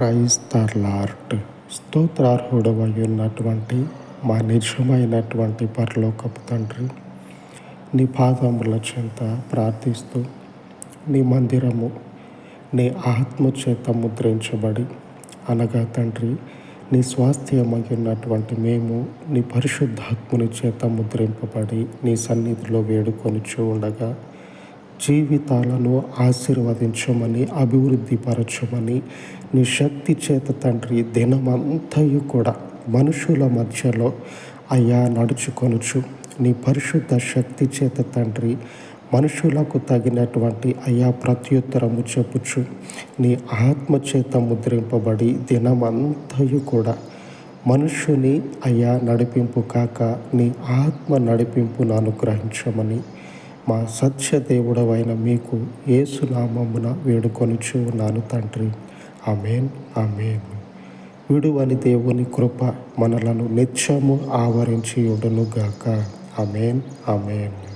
Praise లార్ట్ lord స్తోత్రార్హుడవై ఉన్నటువంటి మా నిజమైనటువంటి పరలోకపు తండ్రి నీ పాదముల చెంత ప్రార్థిస్తూ నీ మందిరము నీ ఆత్మ చేత ముద్రించబడి అనగా తండ్రి నీ స్వాస్థ్యమై ఉన్నటువంటి మేము నీ పరిశుద్ధాత్ముని చేత ముద్రింపబడి నీ సన్నిధిలో వేడుకొని ఉండగా జీవితాలను ఆశీర్వదించమని అభివృద్ధి పరచమని నీ శక్తి చేత తండ్రి దినమంతయు కూడా మనుషుల మధ్యలో అయ్యా నడుచుకొనుచు. నీ పరిశుద్ధ శక్తి చేత తండ్రి మనుషులకు తగినటువంటి అయా ప్రత్యుత్తరము చెప్పుచు నీ ఆత్మ చేత ముద్రింపబడి దినమంతయు కూడా మనుషుని అయ్యా నడిపింపు కాక నీ ఆత్మ నడిపింపును అనుగ్రహించమని మా సత్యదేవుడవైన మీకు ఏసునామమున వేడుకొనుచు ఉన్నాను తండ్రి. Amen amen. విడువని దేవుని కృప మనలను నిత్యము ఆవరించి ఉండునుగాక అమేన్ అమేన్